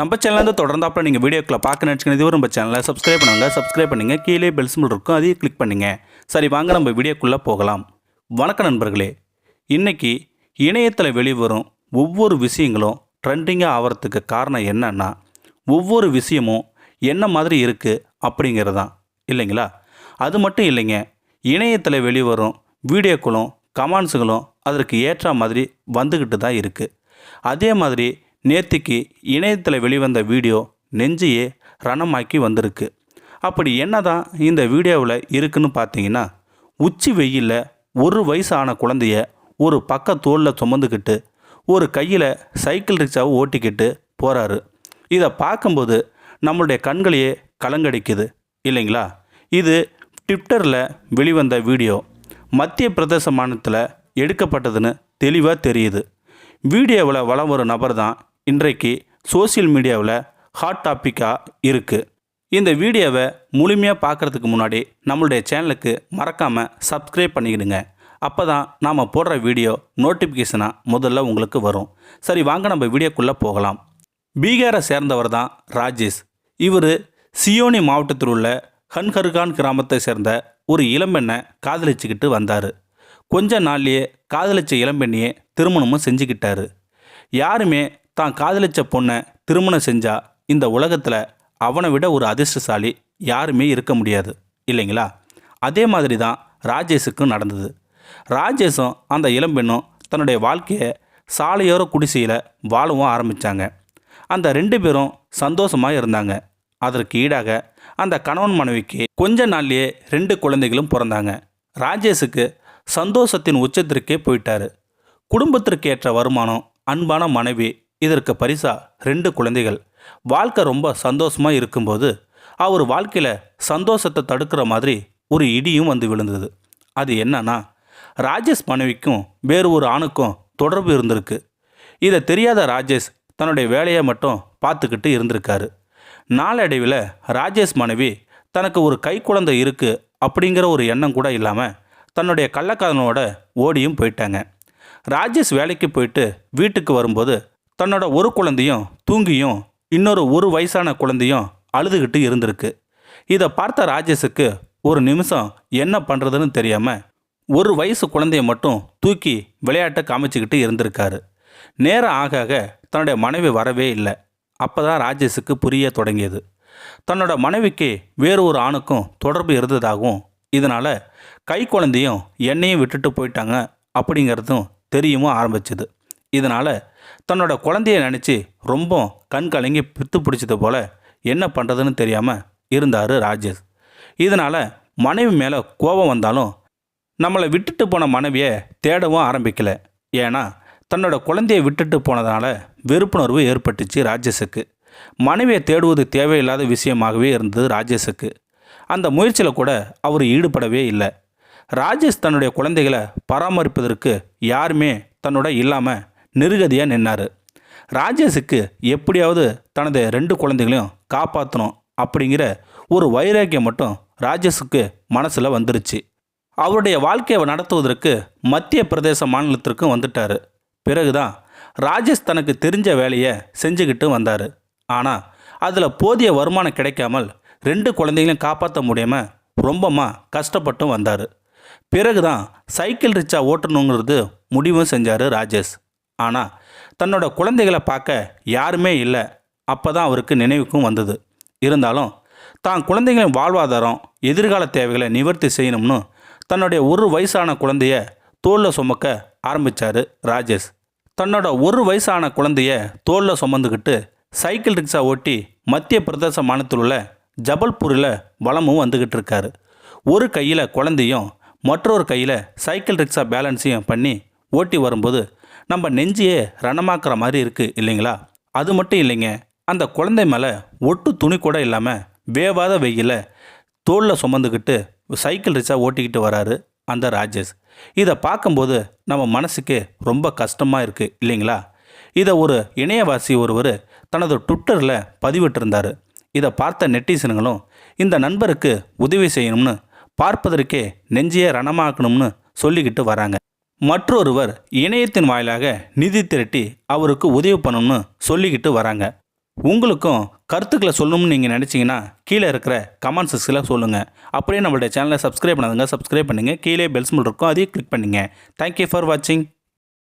நம்ம சேனலேருந்து அப்புறம் நீங்கள் வீடியோக்களை பார்க்க நினச்சிக்கணும். இதுவரை நம்ம சேனலை சப்ஸ்கிரைப் பண்ணுங்கள் சப்ஸ்கிரைப் பண்ணுங்கள் கீழே பெல் சிம்பிள் இருக்கும். அதையும் கிளிக் பண்ணுங்கள் சரி வாங்க நம்ம வீடியோக்குள்ளே போகலாம். வணக்கம் நண்பர்களே. இன்னைக்கு இணையத்தில் வெளிவரும் ஒவ்வொரு விஷயங்களும் ட்ரெண்டிங்காக ஆகிறதுக்கு காரணம் என்னன்னா ஒவ்வொரு விஷயமும் என்ன மாதிரி இருக்குது அப்படிங்கிறது தான் இல்லைங்களா? அது மட்டும் இல்லைங்க. இணையத்தில் வெளிவரும் வீடியோக்களும் கமெண்ட்ஸுகளும் அதற்கு ஏற்ற மாதிரி வந்துக்கிட்டு தான் இருக்குது அதே மாதிரி நேத்திக்கு இணையத்தில் வெளிவந்த வீடியோ நெஞ்சையே ரணமாக்கி வந்திருக்கு. அப்படி என்ன தான் இந்த வீடியோவில் இருக்குன்னு பார்த்தீங்கன்னா உச்சி வெயிலில் ஒரு வயசான குழந்தைய ஒரு பக்க தோளில் சுமந்துக்கிட்டு ஒரு கையில் சைக்கிள் ரிக்ஷாவை ஓட்டிக்கிட்டு போகிறாரு இதை பார்க்கும்போது நம்மளுடைய கண்களையே கலங்கடிக்குது. இல்லைங்களா? இது ட்விட்டரில் வெளிவந்த வீடியோ. மத்திய பிரதேச மாநிலத்தில் எடுக்கப்பட்டதுன்னு தெளிவாக தெரியுது. வீடியோவில் வலம் ஒரு நபர் தான் இன்றைக்கு சோஷியல் மீடியாவில் ஹாட் டாப்பிக்காக இருக்குது இந்த வீடியோவை முழுமையாக பார்க்குறதுக்கு முன்னாடி நம்மளுடைய சேனலுக்கு மறக்காமல் சப்ஸ்கிரைப் பண்ணிக்கிடுங்க. அப்போ தான் நாம் போடுற வீடியோ நோட்டிஃபிகேஷனாக முதல்ல உங்களுக்கு வரும். சரி வாங்க நம்ம வீடியோக்குள்ளே போகலாம். பீகாரை சேர்ந்தவர் தான் ராஜேஷ். இவர் சியோனி மாவட்டத்தில் உள்ள ஹன்ஹர்கான் கிராமத்தை சேர்ந்த ஒரு இளம்பெண்ணை காதலிச்சுக்கிட்டு வந்தார். கொஞ்ச நாள்லேயே காதலிச்ச இளம்பெண்ணையே திருமணமும் செஞ்சுக்கிட்டாரு. யாருமே தான் காதலிச்ச பொண்ணை திருமணம் செஞ்சா இந்த உலகத்தில் அவனை விட ஒரு அதிர்ஷ்டசாலி யாருமே இருக்க முடியாது இல்லைங்களா? அதே மாதிரி தான் ராஜேஷுக்கும் நடந்தது. ராஜேஷும் அந்த இளம்பெண்ணும் தன்னுடைய வாழ்க்கையை சாலையோர குடிசையில் வாழவும் ஆரம்பித்தாங்க அந்த ரெண்டு பேரும் சந்தோஷமாக இருந்தாங்க. அதற்கு ஈடாக அந்த கணவன் மனைவிக்கு கொஞ்ச நாள்லேயே ரெண்டு குழந்தைகளும் பிறந்தாங்க. ராஜேஷுக்கு சந்தோஷத்தின் உச்சத்திற்கே போயிட்டாரு. குடும்பத்திற்கு ஏற்ற வருமானம் அன்பான மனைவி இதற்கு பரிசா ரெண்டு குழந்தைகள். வாழ்க்கை ரொம்ப சந்தோஷமாக இருக்கும்போது அவர் வாழ்க்கையில் சந்தோஷத்தை தடுக்கிற மாதிரி ஒரு இடியும் வந்து விழுந்தது. அது என்னன்னா ராஜேஷ் மனைவிக்கும் வேறு ஒரு ஆணுக்கும் தொடர்பு இருந்திருக்கு. இதை தெரியாத ராஜேஷ் தன்னுடைய வேலையை மட்டும் பார்த்துக்கிட்டு இருந்திருக்காரு. நாளடைவில் ராஜேஷ் மனைவி தனக்கு ஒரு கை குழந்தை இருக்குது அப்படிங்கிற ஒரு எண்ணம் கூட இல்லாமல் தன்னுடைய கள்ளக்காதனோட ஓடியும் போயிட்டாங்க. ராஜேஷ் வேலைக்கு போயிட்டு வீட்டுக்கு வரும்போது தன்னோட ஒரு குழந்தையும் தூங்கியும் இன்னொரு ஒரு வயசான குழந்தையும் அழுதுகிட்டு இருந்திருக்கு. இதை பார்த்த ராஜேஷுக்கு ஒரு நிமிஷம் என்ன பண்ணுறதுன்னு தெரியாமல் ஒரு வயசு குழந்தைய மட்டும் தூக்கி விளையாட்டை காமிச்சிக்கிட்டு இருந்திருக்காரு. நேரம் ஆக ஆக தன்னுடைய மனைவி வரவே இல்லை. அப்போ தான் ராஜேஷுக்கு புரிய தொடங்கியது. தன்னோட மனைவிக்கு வேறு ஒரு ஆணுக்கும் தொடர்பு இருந்ததாகவும் இதனால் கை குழந்தையும் என்னையும் விட்டுட்டு போயிட்டாங்க அப்படிங்கிறதும் தெரியவும் ஆரம்பிச்சுது. இதனால் தன்னோட குழந்தைய நினச்சி ரொம்ப கண் கலங்கி பித்து பிடிச்சது போல் என்ன பண்ணுறதுன்னு தெரியாமல் இருந்தார் ராஜேஷ். இதனால் மனைவி மேலே கோபம் வந்தாலும் நம்மளை விட்டுட்டு போன மனைவியை தேடவும் ஆரம்பிக்கலை. ஏன்னா தன்னோட குழந்தையை விட்டுட்டு போனதால வெறுப்புணர்வு ஏற்பட்டுச்சு ராஜேஷுக்கு. மனைவியை தேடுவது தேவையில்லாத விஷயமாகவே இருந்தது ராஜேஷுக்கு. அந்த முயற்சியில் கூட அவர் ஈடுபடவே இல்லை. ராஜேஷ் தன்னுடைய குழந்தைகளை பராமரிப்பதற்கு யாருமே தன்னோட இல்லாமல் நிருகதியாக நின்னார். ராஜேஷுக்கு எப்படியாவது தனது ரெண்டு குழந்தைகளையும் காப்பாற்றணும் அப்படிங்கிற ஒரு வைராக்கியம் மட்டும் ராஜேஷுக்கு மனசில் வந்துருச்சு. அவருடைய வாழ்க்கையை நடத்துவதற்கு மத்திய பிரதேச மாநிலத்திற்கும் வந்துட்டார். பிறகுதான் ராஜேஷ் தனக்கு தெரிஞ்ச வேலையை செஞ்சுக்கிட்டு வந்தார். ஆனால் அதில் போதிய வருமானம் கிடைக்காமல் ரெண்டு குழந்தைகளையும் காப்பாற்ற முடியாமல் ரொம்பமா கஷ்டப்பட்டும் வந்தார். பிறகுதான் சைக்கிள் ரிச்சா ஓட்டணுங்கிறது முடிவும் செஞ்சார் ராஜேஷ். ஆனால் தன்னோட குழந்தைகளை பார்க்க யாருமே இல்லை. அப்போ தான் அவருக்கு நினைவுக்கும் வந்தது. இருந்தாலும் தான் குழந்தைகளின் வாழ்வாதாரம் எதிர்கால தேவைகளை நிவர்த்தி செய்யணும்னு தன்னுடைய ஒரு வயசான குழந்தைய தோளில் சுமக்க ஆரம்பித்தார் ராஜேஷ். தன்னோட ஒரு வயசான குழந்தைய தோளில் சுமந்துக்கிட்டு சைக்கிள் ரிக்ஷா ஓட்டி மத்திய பிரதேச மாநிலத்தில் உள்ள ஜபல்பூரில் வளமும் வந்துக்கிட்டு இருக்காரு. ஒரு கையில் குழந்தையும் மற்றொரு கையில் சைக்கிள் ரிக்ஷா பேலன்ஸையும் பண்ணி ஓட்டி வரும்போது நம்ம நெஞ்சியே ரணமாக்குற மாதிரி இருக்குது இல்லைங்களா? அது மட்டும் இல்லைங்க. அந்த குழந்தை மேலே ஒட்டு துணி கூட இல்லாமல் வேவாத வெயில தோளில் சுமந்துக்கிட்டு சைக்கிள் ரிக்ஷா ஓட்டிக்கிட்டு வராரு அந்த ராஜேஷ். இதை பார்க்கும்போது நம்ம மனசுக்கு ரொம்ப கஷ்டமாக இருக்குது இல்லைங்களா? இதை ஒரு இணையவாசி ஒருவர் தனது ட்விட்டரில் பதிவிட்டிருந்தார். இதை பார்த்த நெட்டிசனுங்களும் இந்த நண்பருக்கு உதவி செய்யணும்னு பார்ப்பதற்கே நெஞ்சியை ரணமாக்கணும்னு சொல்லிக்கிட்டு வராங்க. மற்றொருவர் இணையத்தின் வாயிலாக நிதி திரட்டி அவருக்கு உதவி பண்ணணும்னு சொல்லிக்கிட்டு வராங்க. உங்களுக்கும் கருத்துக்களை சொல்லணும்னு நீங்கள் நினச்சிங்கன்னா கீழே இருக்கிற கமெண்ட் செக்ஸில் சொல்லுங்கள் அப்படியே நம்மளுடைய சேனலை சப்ஸ்கிரைப் பண்ணாதுங்க. சப்ஸ்கிரைப் பண்ணுங்கள் கீழே பெல்ஸ் இருக்கும். அதையும் கிளிக் பண்ணுங்கள் தேங்க்யூ ஃபார் வாட்சிங்